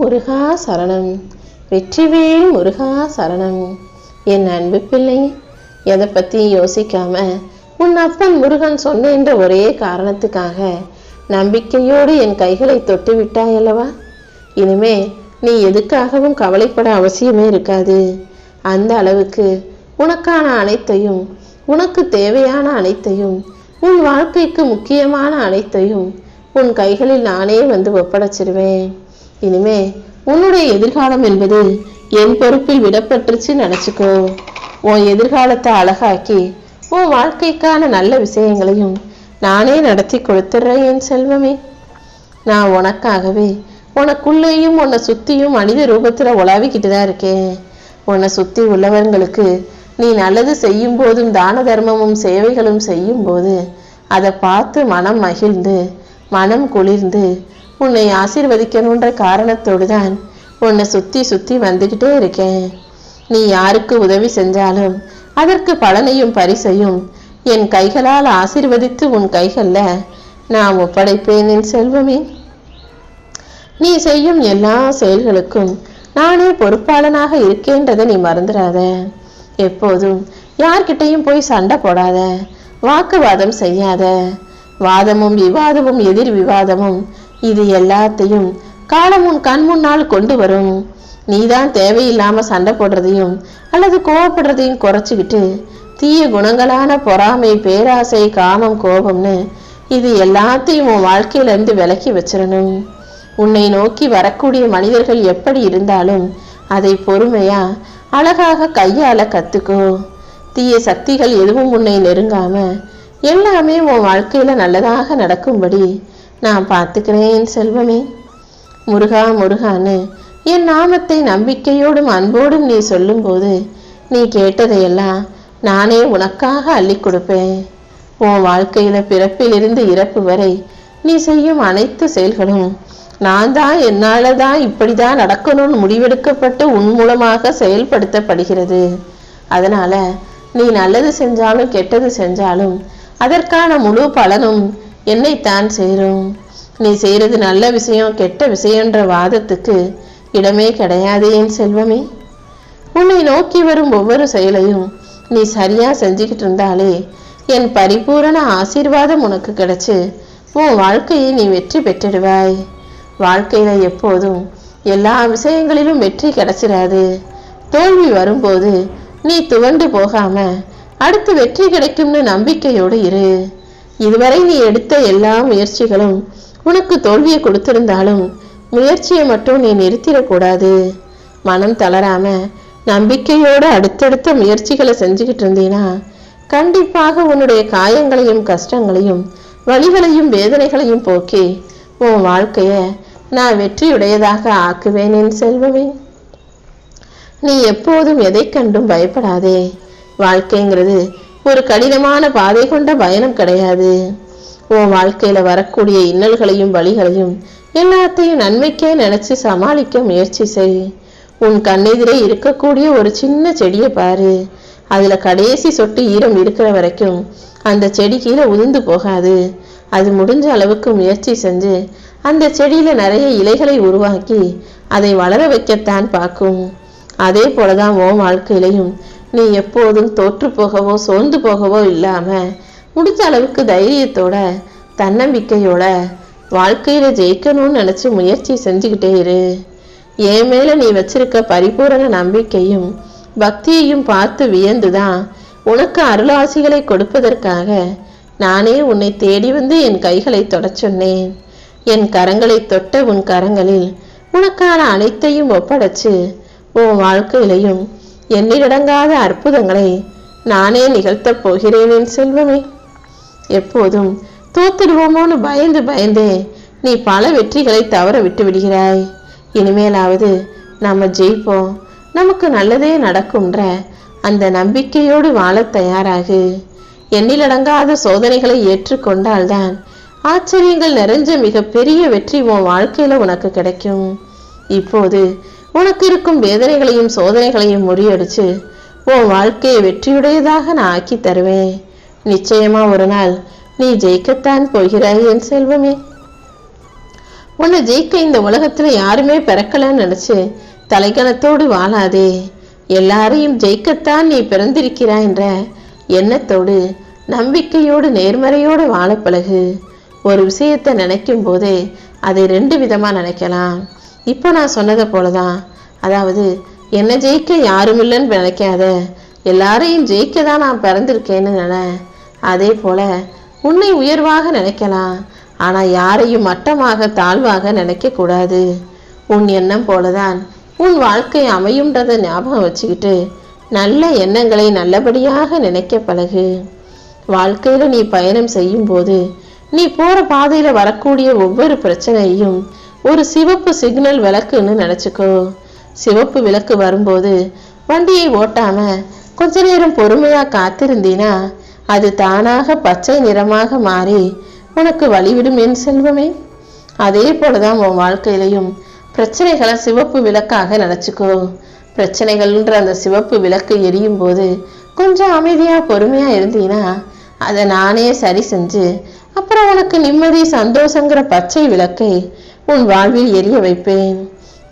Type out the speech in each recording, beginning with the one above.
முருகா சரணம். வெற்றிவேல் முருகா சரணம். என் அன்பு பிள்ளை எதை பற்றியும் யோசிக்காம உன் அப்பன் முருகன் சொன்னேன்ற ஒரே காரணத்துக்காக நம்பிக்கையோடு என் கைகளை தொட்டு விட்டாய் அல்லவா? இனிமே நீ எதுக்காகவும் கவலைப்பட அவசியமே இருக்காது. அந்த அளவுக்கு உனக்கான அனைத்தையும் உனக்கு தேவையான அனைத்தையும் உன் வாழ்க்கைக்கு முக்கியமான அனைத்தையும் உன் கைகளில் நானே வந்து ஒப்படைச்சிருவேன். இனிமே உன்னுடைய எதிர்காலம் என்பது என் பொறுப்பில் விடப்பட்டுருச்சு நினச்சிக்கோ. உன் எதிர்காலத்தை அழகாக்கி உன் வாழ்க்கைக்கான நல்ல விஷயங்களையும் நானே நடத்தி கொடுத்துட்றேன் என் செல்வமே. நான் உனக்காகவே உனக்குள்ளேயும் உன்னை சுற்றியும் மனித ரூபத்தில் உலாவிக்கிட்டு தான் இருக்கேன். உன்னை சுற்றி உள்ளவங்களுக்கு நீ நல்லது செய்யும் போதும் தான தர்மமும் சேவைகளும் செய்யும் போது அதை பார்த்து மனம் மகிழ்ந்து மனம் குளிர்ந்து உன்னை ஆசீர்வதிக்கணுன்ற காரணத்தோடு தான் உன்னை சுற்றி சுற்றி வந்துக்கிட்டே இருக்கேன். நீ யாருக்கு உதவி செஞ்சாலும் அதற்கு பலனையும் பரிசையும் என் கைகளால் ஆசிர்வதித்து உன் கைகளில் நான் ஒப்படைப்பேன் என் செல்வமே. நீ செய்யும் எல்லா செயல்களுக்கும் நானே பொறுப்பாளனாக இருக்கேன்றதை நீ மறந்துடாத எப்போதும் யார்கிட்டையும் போய் சண்டை போடாத. வாக்குவாதம் செய்யாத. வாதமும் விவாதமும் எதிர் விவாதமும் இது எல்லாத்தையும் காலம் உன் கண் முன்னால் கொண்டு வரும். நீதான் தேவையில்லாம சண்டை போடுறதையும் அல்லது கோவப்படுறதையும் குறைச்சிக்கிட்டு தீய குணங்களான பொறாமை பேராசை காமம் கோபம்னு இது எல்லாத்தையும் உன் வாழ்க்கையில இருந்து விலக்கி வச்சிடணும் உன்னை நோக்கி வரக்கூடிய மனிதர்கள் எப்படி இருந்தாலும் அதை பொறுமையா அழகாக கையால கத்துக்கோ. தீய சக்திகள் எதுவும் உன்னை நெருங்காம எல்லாமே உன் வாழ்க்கையில நல்லதாக நடக்கும்படி நான் பார்த்துக்கிறேன் செல்வமே. முருகா முருகான்னு என் நாமத்தை நம்பிக்கையோடும் அன்போடும் நீ சொல்லும்போது நீ கேட்டதையெல்லாம் நானே உனக்காக அள்ளி கொடுப்பேன். உன் வாழ்க்கையில பிறப்பிலிருந்து இறப்பு வரை நீ செய்யும் அனைத்து செயல்களும் நான் தான் என்னால் தான் இப்படி தான் நடக்கணும்னு முடிவெடுக்கப்பட்டு உன் மூலமாக செயல்படுத்தப்படுகிறது. அதனால் நீ நல்லது செஞ்சாலும் கெட்டது செஞ்சாலும் அதற்கான முழு பலனும் என்னைத்தான் சேரும் நீ செய்கிறது நல்ல விஷயம் கெட்ட விஷயன்ற வாதத்துக்கு இடமே கிடையாது என் செல்வமே. உன்னை நோக்கி வரும் ஒவ்வொரு செயலையும் நீ சரியாக செஞ்சுக்கிட்டு இருந்தாலே என் பரிபூரண ஆசீர்வாதம் உனக்கு கிடைச்சி உன் வாழ்க்கையை நீ வெற்றி பெற்றிடுவாய். வாழ்க்கையில் எப்போதும் எல்லா விஷயங்களிலும் வெற்றி கிடைச்சிடாது தோல்வி வரும்போது நீ துவண்டு போகாம அடுத்து வெற்றி கிடைக்கும்னு நம்பிக்கையோடு இரு. இதுவரை நீ எடுத்த எல்லா முயற்சிகளும் உனக்கு தோல்வியை கொடுத்திருந்தாலும் முயற்சியை மட்டும் நீ நிறுத்திடக்கூடாது. மனம் தளராம நம்பிக்கையோட அடுத்தடுத்த முயற்சிகளை செஞ்சுக்கிட்டு இருந்தீன்னா கண்டிப்பாக உன்னுடைய காயங்களையும் கஷ்டங்களையும் வழிகளையும் வேதனைகளையும் போக்கி உன் வாழ்க்கைய நான் வெற்றியுடையதாக ஆக்குவேன் என் செல்வமே. நீ எப்போதும் எதை கண்டும் பயப்படாதே. வாழ்க்கைங்கிறது ஒரு கடினமான பாதை கொண்ட பயணம் கிடையாது. உன் வாழ்க்கையில வரக்கூடிய இன்னல்களையும் வழிகளையும் எல்லாத்தையும் நன்மைக்கே நினைச்சு சமாளிக்க முயற்சி செய். உன் கண்ணெதிரே இருக்கக்கூடிய ஒரு சின்ன செடியை பாரு. அதுல கடைசி சொட்டு ஈரம் இருக்கிற வரைக்கும் அந்த செடி கீழே உதிர்ந்து போகாது. அது முடிஞ்ச அளவுக்கு முயற்சி செஞ்சு அந்த செடியில நிறைய இலைகளை உருவாக்கி அதை வளர வைக்கத்தான் பார்க்கும். அதே போலதான் உன் வாழ்க்கையிலையும் நீ எப்போதும் தோற்று போகவோ சோர்ந்து போகவோ இல்லாம முடிஞ்ச அளவுக்கு தைரியத்தோட தன்னம்பிக்கையோட வாழ்க்கையில் ஜெயிக்கணும்னு நினச்சி முயற்சி செஞ்சுக்கிட்டே இரு. என் மேல நீ வச்சிருக்க பரிபூரண நம்பிக்கையும் பக்தியையும் பார்த்து வியந்துதான் உனக்கு அருளாசிகளை கொடுப்பதற்காக நானே உன்னை தேடி வந்து என் கைகளை தொடச் சொன்னேன். என் கரங்களை தொட்ட உன் கரங்களில் உனக்கான அனைத்தையும் ஒப்படைச்சு உன் வாழ்க்கையிலையும் எண்ணிலடங்காத அற்புதங்களை நானே நிகழ்த்தப் போகிறேன் என் செல்வமே. எப்போதும் தோத்துடுவோமோன்னு பயந்து பயந்தே நீ பல வெற்றிகளை தவற விட்டு விடுகிறாய். இனிமேலாவது நம்ம ஜெயிப்போம். நமக்கு நல்லதே நடக்கும்ன்ற அந்த நம்பிக்கையோடு வாழத் தயாராகு. எண்ணிலடங்காத சோதனைகளை ஏற்றுக்கொண்டால்தான் ஆச்சரியங்கள் நிறைஞ்ச மிகப்பெரிய வெற்றி உன் வாழ்க்கையில உனக்கு கிடைக்கும். இப்போது உனக்கு இருக்கும் வேதனைகளையும் சோதனைகளையும் முறியடிச்சு உன் வாழ்க்கையை வெற்றியுடையதாக நான் ஆக்கி தருவேன். நிச்சயமா ஒரு நாள் நீ ஜெயிக்கத்தான் போகிறாய் என் செல்வமே. உன்னை ஜெயிக்க இந்த உலகத்துல யாருமே பிறக்கலன்னு நினைச்சு தலைகணத்தோடு வாழாதே. எல்லாரையும் ஜெயிக்கத்தான் நீ பிறந்திருக்கிறாய் என்ற எண்ணத்தோடு நம்பிக்கையோடு நேர்மறையோடு வாழ பழகு. ஒரு விஷயத்தை நினைக்கும் போதே அதை ரெண்டு விதமா நினைக்கலாம். இப்போ நான் சொன்னதை போலதான். அதாவது என்னை ஜெயிக்க யாரும் இல்லைன்னு நினைக்காத. எல்லாரையும் ஜெயிக்க தான் நான் பிறந்திருக்கேன்னு நினை. அதே போல உன்னை உயர்வாக நினைக்கலாம். ஆனால் யாரையும் மட்டமாக தாழ்வாக நினைக்கக்கூடாது உன் எண்ணம் போலதான் உன் வாழ்க்கை அமையும்ன்றதை ஞாபகம் வச்சுக்கிட்டு நல்ல எண்ணங்களை நல்லபடியாக நினைக்க பழகு. வாழ்க்கையில நீ பயணம் செய்யும் போது நீ போற பாதையில் வரக்கூடிய ஒவ்வொரு பிரச்சனையும் ஒரு சிவப்பு சிக்னல் விளக்குன்னு நினச்சிக்கோ. சிவப்பு விளக்கு வரும்போது வண்டியை ஓட்டாம கொஞ்ச நேரம் பொறுமையா காத்திருந்தீனா அது தானாக பச்சை நிறமாக மாறி உனக்கு வழிவிடும் என் செல்வமே. அதே போலதான் உன் வாழ்க்கையிலையும் பிரச்சனைகளை சிவப்பு விளக்காக நினச்சிக்கோ. பிரச்சனைகள்ன்ற அந்த சிவப்பு விளக்கு எரியும் போது கொஞ்சம் அமைதியாக பொறுமையா இருந்தீனா அதை நானே சரி செஞ்சு அப்புறம் உனக்கு நிம்மதி சந்தோஷங்கிற பச்சை விளக்கை உன் வாழ்வில் எரிய வைப்பேன்.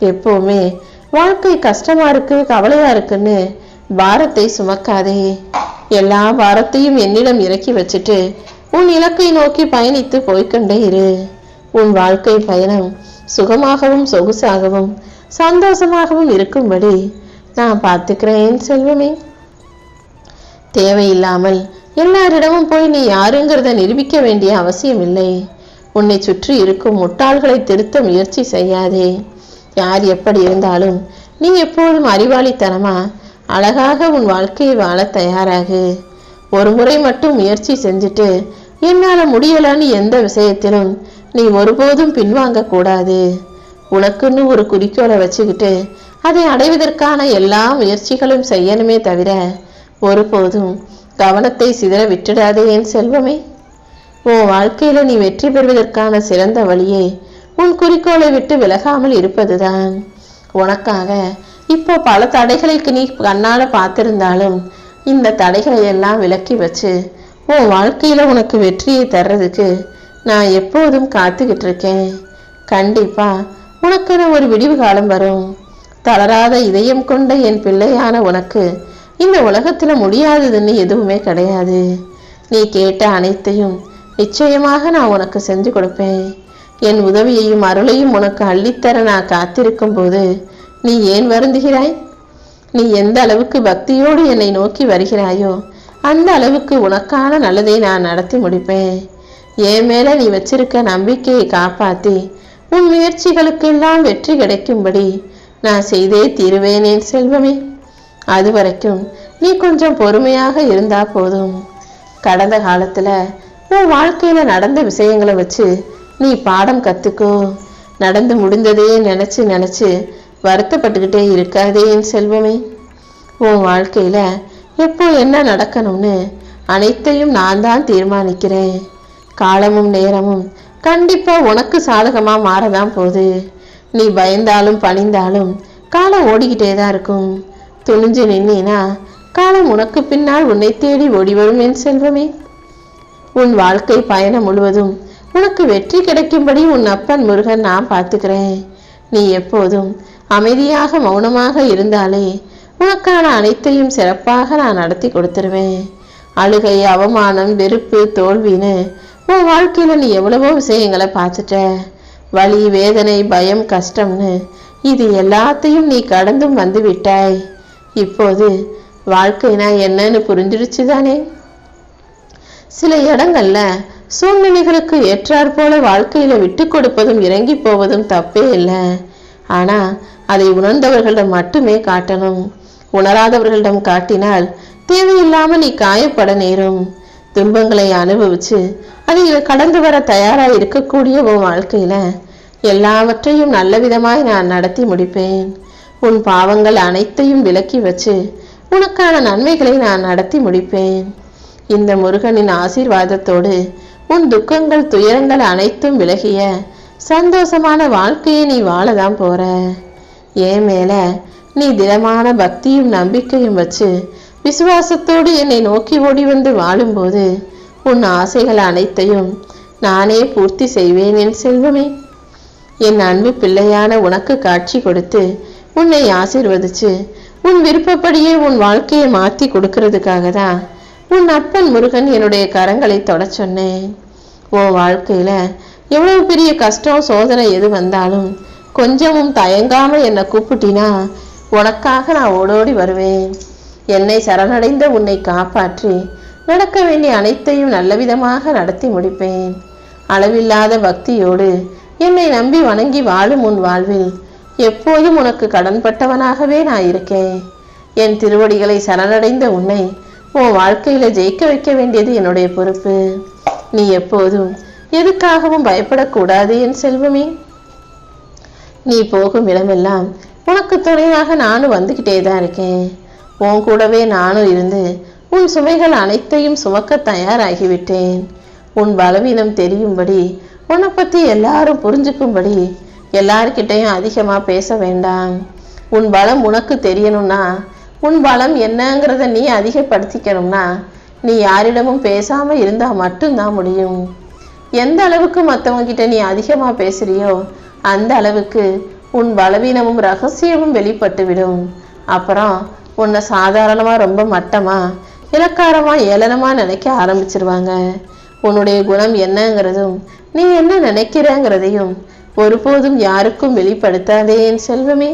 எப்பவுமே வாழ்க்கை கஷ்டமா இருக்கு கவலையா இருக்குன்னு பாரத்தை சுமக்காதே. எல்லா பாரத்தையும் என்னிடம் இறக்கி வச்சுட்டு உன் இலக்கை நோக்கி பயணித்து போய்கொண்டே இரு. உன் வாழ்க்கை பயணம் சுகமாகவும் சொகுசாகவும் சந்தோஷமாகவும் இருக்கும்படி நான் பார்த்துக்கிறேன் செல்வமே. தேவையில்லாமல் எல்லாரிடமும் போய் நீ யாருங்கிறத நிரூபிக்க வேண்டிய அவசியம் இல்லை உன்னை சுற்றி இருக்கும் முட்டாள்களை திருத்த முயற்சி செய்யாதே. யார் எப்படி இருந்தாலும் நீ எப்போதும் அறிவாளித்தனமா அழகாக உன் வாழ்க்கையை வாழ தயாராகு. ஒரு முறை மட்டும் முயற்சி செஞ்சுட்டு என்னால் முடியலன்னு எந்த விஷயத்திலும் நீ ஒருபோதும் பின்வாங்க கூடாது. உனக்குன்னு ஒரு குறிக்கோளை வச்சுக்கிட்டு அதை அடைவதற்கான எல்லா முயற்சிகளும் செய்யணுமே தவிர ஒருபோதும் கவனத்தை சிதற விட்டுடாதே என் செல்வமே. உன் வாழ்க்கையில நீ வெற்றி பெறுவதற்கான சிறந்த வழியே உன் குறிக்கோளை விட்டு விலகாமல் இருப்பதுதான். உனக்காக இப்போ பல தடைகளுக்கு நீ கண்ணால பார்த்திருந்தாலும் இந்த தடைகளை எல்லாம் விலக்கி வச்சு உன் வாழ்க்கையில உனக்கு வெற்றியை தர்றதுக்கு நான் எப்போதும் காத்துக்கிட்டு இருக்கேன். கண்டிப்பா உனக்குன்னு ஒரு விடிவு காலம் வரும். தளராத இதயம் கொண்ட என் பிள்ளையான உனக்கு இந்த உலகத்துல முடியாததுன்னு எதுவுமே கிடையாது. நீ கேட்ட அனைத்தையும் நிச்சயமாக நான் உனக்கு செஞ்சு கொடுப்பேன். என் உதவியையும் அருளையும் உனக்கு அள்ளித்தர நான் காத்திருக்கும் போது நீ ஏன் வருந்துகிறாய்? நீ எந்த அளவுக்கு பக்தியோடு என்னை நோக்கி வருகிறாயோ அந்த அளவுக்கு உனக்கான நல்லதை நான் நடத்தி முடிப்பேன். என் மேல நீ வச்சிருக்க நம்பிக்கையை காப்பாத்தி உன் முயற்சிகளுக்கெல்லாம் வெற்றி கிடைக்கும்படி நான் செய்தே தீருவேன் என் செல்வமே. அது வரைக்கும் நீ கொஞ்சம் பொறுமையாக இருந்தா போதும். கடந்த காலத்துல உன் வாழ்க்கையில் நடந்த விஷயங்களை வச்சு நீ பாடம் கற்றுக்கோ நடந்து முடிந்ததே நினச்சி நினச்சி வருத்தப்பட்டுக்கிட்டே இருக்காதே என் செல்வமே. உன் வாழ்க்கையில் எப்போ என்ன நடக்கணும்னு அனைத்தையும் நான் தான் தீர்மானிக்கிறேன். காலமும் நேரமும் கண்டிப்பாக உனக்கு சாதகமாக மாறதான் போகுது. நீ பயந்தாலும் பணிந்தாலும் காலம் ஓடிக்கிட்டே தான் இருக்கும். துணிஞ்சு நின்னா காலம் உனக்கு பின்னால் உன்னை தேடி ஓடி வரும் என் செல்வமே. உன் வாழ்க்கை பயணம் முழுவதும் உனக்கு வெற்றி கிடைக்கும்படி உன் அப்பன் முருகன் நான் பார்த்துக்கிறேன். நீ எப்போதும் அமைதியாக மௌனமாக இருந்தாலே உனக்கான அனைத்தையும் சிறப்பாக நான் நடத்தி கொடுத்துருவேன். அழுகை அவமானம் வெறுப்பு தோல்வின்னு உன் வாழ்க்கையில நீ எவ்வளவோ விஷயங்களை பார்த்துட்ட. வலி வேதனை பயம் கஷ்டம்னு இது எல்லாத்தையும் நீ கடந்தும் வந்து விட்டாய் இப்போது வாழ்க்கைனா என்னன்னு புரிஞ்சிடுச்சு தானே? சில இடங்கள்ல சூழ்நிலைகளுக்கு ஏற்றாற் போல வாழ்க்கையில விட்டு கொடுப்பதும் இறங்கி போவதும் தப்பே இல்லை. ஆனா அதை உணர்ந்தவர்களிடம் மட்டுமே காட்டணும். உணராதவர்களிடம் காட்டினால் தேவையில்லாம நீ காயப்பட நேரும். துன்பங்களை அனுபவிச்சு அதை கடந்து வர தயாரா இருக்கக்கூடிய உன் வாழ்க்கையில எல்லாவற்றையும் நல்ல விதமாய் நான் நடத்தி முடிப்பேன். உன் பாவங்கள் அனைத்தையும் விலக்கி வச்சு உனக்கான நன்மைகளை நான் நடத்தி முடிப்பேன். இந்த முருகனின் ஆசீர்வாதத்தோடு உன் துக்கங்கள் துயரங்கள் அனைத்தும் விலகிய சந்தோஷமான வாழ்க்கையை நீ வாழதான் போற. ஏன் மேல நீ திடமான பக்தியும் நம்பிக்கையும் வச்சு விசுவாசத்தோடு என்னை நோக்கி ஓடி வந்து வாழும்போது உன் ஆசைகள் அனைத்தையும் நானே பூர்த்தி செய்வேன் என் செல்வமே. என் அன்பு பிள்ளையான உனக்கு காட்சி கொடுத்து உன்னை ஆசிர்வதிச்சு உன் விருப்பப்படியே உன் வாழ்க்கையை மாற்றி கொடுக்கறதுக்காக தான் உன் அப்பன் முருகன் என்னுடைய கரங்களை தொட சொன்னேன். உன் வாழ்க்கையில எவ்வளவு பெரிய கஷ்டம் சோதனை எது வந்தாலும் கொஞ்சமும் தயங்காம என்னை கூப்பிட்டினா உனக்காக நான் ஓடோடி வருவேன். என்னை சரணடைந்த உன்னை காப்பாற்றி நடக்க வேண்டிய அனைத்தையும் நல்லவிதமாக நடத்தி முடிப்பேன். அளவில்லாத பக்தியோடு என்னை நம்பி வணங்கி வாழும் உன் வாழ்வில் எப்போதும் உனக்கு கடன்பட்டவனாகவே நான் இருக்கேன். என் திருவடிகளை சரணடைந்த உன்னை உன் வாழ்க்கையில ஜெயிக்க வைக்க வேண்டியது என்னுடைய பொறுப்பு. நீ எப்போதும் எதுக்காகவும் பயப்படக்கூடாது என் செல்வமே. நீ போகும் இடமெல்லாம் உனக்கு துணையாக நானும் வந்துக்கிட்டே தான் இருக்கேன். உன் கூடவே நானும் இருந்து உன் சுமைகள் அனைத்தையும் சுமக்க தயாராகிவிட்டேன். உன் பலவீனம் தெரியும்படி உன்னை பற்றி எல்லாரும் புரிஞ்சுக்கும்படி எல்லார்கிட்டையும் அதிகமா பேச வேண்டாம். உன் பலம் உனக்கு தெரியணும்னா உன் பலம் என்னங்கிறத நீ அதிகப்படுத்திக்கணும்னா நீ யாரிடமும் பேசாமல் இருந்தால் மட்டும்தான் முடியும். எந்த அளவுக்கு மற்றவங்க கிட்ட நீ அதிகமாக பேசுறியோ அந்த அளவுக்கு உன் பலவீனமும் ரகசியமும் வெளிப்பட்டுவிடும். அப்புறம் உன்னை சாதாரணமாக ரொம்ப மட்டமா இலக்காரமாக ஏளனமாக நினைக்க ஆரம்பிச்சிருவாங்க. உன்னுடைய குணம் என்னங்கிறதும் நீ என்ன நினைக்கிறங்கிறதையும் ஒருபோதும் யாருக்கும் வெளிப்படுத்தாதே என் செல்வமே.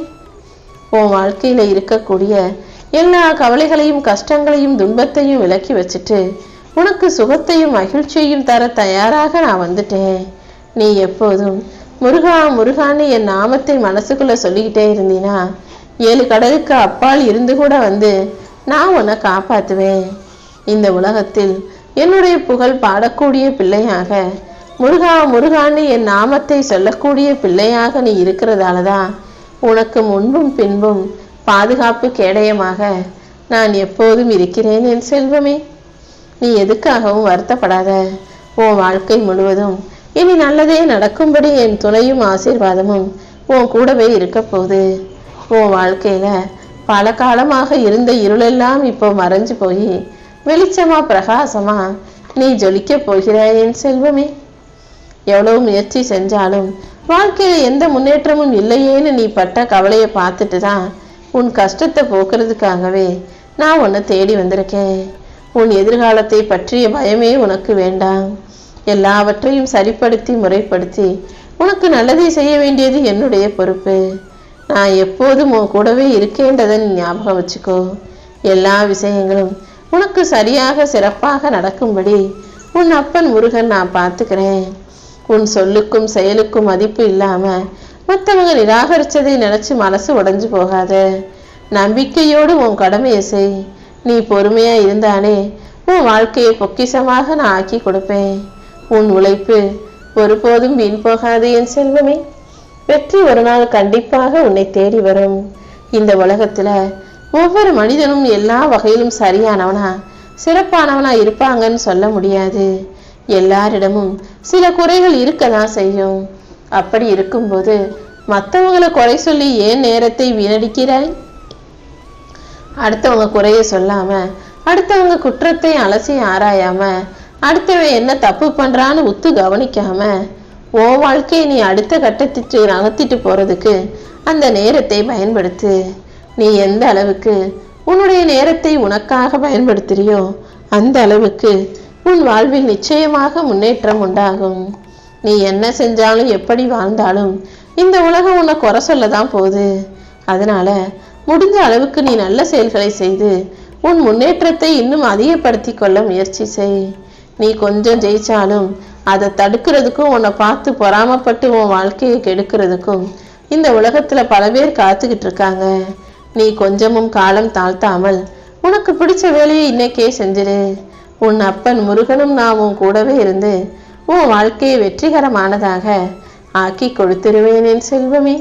உன் வாழ்க்கையில் இருக்கக்கூடிய எல்லா கவலைகளையும் கஷ்டங்களையும் துன்பத்தையும் விலக்கி வச்சுட்டு உனக்கு சுகத்தையும் மகிழ்ச்சியையும் தர தயாராக நான் வந்துட்டேன். நீ எப்போதும் முருகா முருகான்னு என் நாமத்தை மனசுக்குள்ள சொல்லிக்கிட்டே இருந்தீனா ஏழு கடலுக்கு அப்பால் இருந்து கூட வந்து நான் உன்னை காப்பாத்துவேன். இந்த உலகத்தில் என்னுடைய புகழ் பாடக்கூடிய பிள்ளையாக முருகா முருகான்னு என் நாமத்தை சொல்லக்கூடிய பிள்ளையாக நீ இருக்கிறதால தான் உனக்கு முன்பும் பின்பும் பாதுகாப்பு கேடயமாக நான் எப்போதும் இருக்கிறேன் என் செல்வமே. நீ எதுக்காகவும் வருத்தப்படாத. உன் வாழ்க்கை முழுவதும் இனி நல்லதே நடக்கும்படி என் துணையும் ஆசீர்வாதமும் உன் கூடவே இருக்க போகுது. உன் வாழ்க்கையில பல காலமாக இருந்த இருளெல்லாம் இப்போ மறைஞ்சு போய் வெளிச்சமா பிரகாசமா நீ ஜொலிக்க போகிறாய் என் செல்வமே. எவ்வளவு முயற்சி செஞ்சாலும் வாழ்க்கையில எந்த முன்னேற்றமும் இல்லையேன்னு நீ பட்ட கவலையை பார்த்துட்டு தான் உன் கஷ்டத்தை போக்குறதுக்காகவே நான் உன்னை தேடி வந்திருக்கேன். உன் எதிர்காலத்தை பற்றிய பயமே உனக்கு வேண்டாம். எல்லாவற்றையும் சரிப்படுத்தி முறைப்படுத்தி உனக்கு நல்லதை செய்ய வேண்டியது என்னுடைய பொறுப்பு. நான் எப்போதும் உன் கூடவே இருக்கேன்றதை நீ ஞாபகம் வச்சுக்கோ. எல்லா விஷயங்களும் உனக்கு சரியாக சிறப்பாக நடக்கும்படி உன் அப்பன் முருகன் நான் பார்த்துக்கிறேன். உன் சொல்லுக்கும் செயலுக்கும் மதிப்பு இல்லாமல் மற்றவங்க நிராகரிச்சதை நினச்சி மனசு உடஞ்சு போகாத. நம்பிக்கையோடு உன் கடமையை செய். நீ பொறுமையா இருந்தானே உன் வாழ்க்கையை பொக்கிஷமாக நான் ஆக்கி கொடுப்பேன். உன் உழைப்பு ஒருபோதும் வீண் போகாது என் செல்வமே. வெற்றி ஒரு நாள் கண்டிப்பாக உன்னை தேடி வரும். இந்த உலகத்துல ஒவ்வொரு மனிதனும் எல்லா வகையிலும் சரியானவனா சிறப்பானவனா இருப்பாங்கன்னு சொல்ல முடியாது. எல்லாரிடமும் சில குறைகள் இருக்க தான் செய்யும். அப்படி இருக்கும்போது மற்றவங்களை குறை சொல்லி ஏன் நேரத்தை வீணடிக்கிறாய்? அடுத்தவங்க குறைய சொல்லாம அடுத்தவங்க குற்றத்தை அலசி ஆராயாம அடுத்தவன் என்ன தப்பு பண்றான்னு உத்து கவனிக்காம ஓ வாழ்க்கையை நீ அடுத்த கட்டத்திற்கு நகர்த்திட்டு போறதுக்கு அந்த நேரத்தை பயன்படுத்து. நீ எந்த அளவுக்கு உன்னுடைய நேரத்தை உனக்காக பயன்படுத்துறியோ அந்த அளவுக்கு உன் வாழ்வில் நிச்சயமாக முன்னேற்றம் உண்டாகும். நீ என்ன செஞ்சாலும் எப்படி வாழ்ந்தாலும் இந்த உலகம் உன்னை குறை சொல்ல தான் போகுது. அதனால முடிஞ்ச அளவுக்கு நீ நல்ல செயல்களை செய்து உன் முன்னேற்றத்தை இன்னும் அதிகப்படுத்தி கொள்ள முயற்சி செய். நீ கொஞ்சம் ஜெயிச்சாலும் அதை தடுக்கிறதுக்கும் உன்னை பார்த்து பொறாமப்பட்டு உன் வாழ்க்கையை கெடுக்கிறதுக்கும் இந்த உலகத்துல பல பேர் காத்துக்கிட்டு இருக்காங்க. நீ கொஞ்சமும் காலம் தாழ்த்தாமல் உனக்கு பிடிச்ச வேலையை இன்னைக்கே செஞ்சிரு. உன் அப்பன் முருகனும் நான் உன் கூடவே இருந்து உன் வாழ்க்கையை வெற்றிகரமானதாக ஆக்கி கொடுத்துருவேன் என் செல்வமே.